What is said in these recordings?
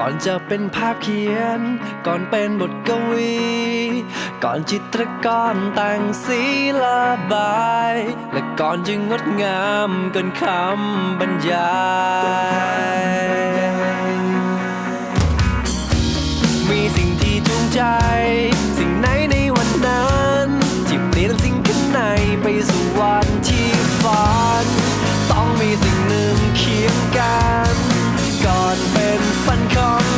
ก่อนจะเป็นภาพเขียน ก่อนเป็นบทกวี ก่อนจิตรกรแต่งสีระบาย และก่อนจะงดงามเกินคำบรรยายมีสิ่งที่จูงใจ สิ่งไหนในวันนั้นที่เปลี่ยนสิ่งข้างในไปสู่วันที่ฝัน ต้องมีสิ่งหนึ่งเคียงกัน ฝันของ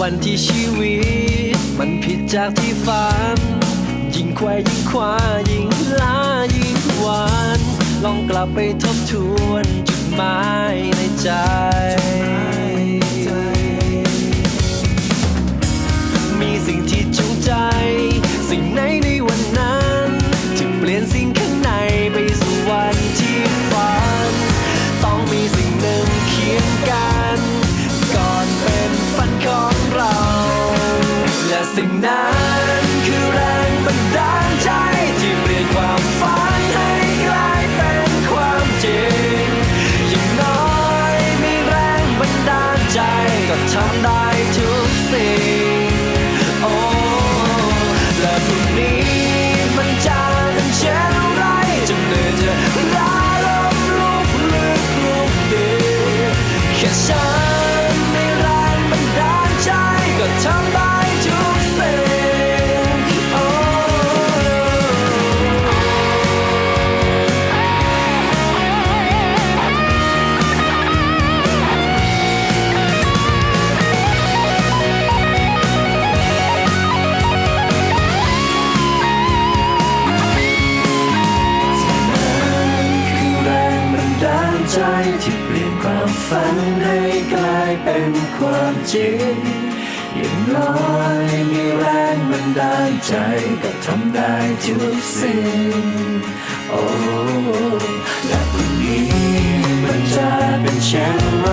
วันที่ชีวิต มันผิดจากที่ฝัน ยิ่งแควยิ่งคว้ายิ่งล้ายิ่งหวานลองกลับไปทบทวนจุดหมายในใจ แล ใจที่เปลี่ยนความฝันให้กลายเป็นความจริงอย่างน้อยมีแรงบันดาลใจก็ทำได้ทุกสิ่งโอ้และวันนี้มันจะเป็นเช่นไร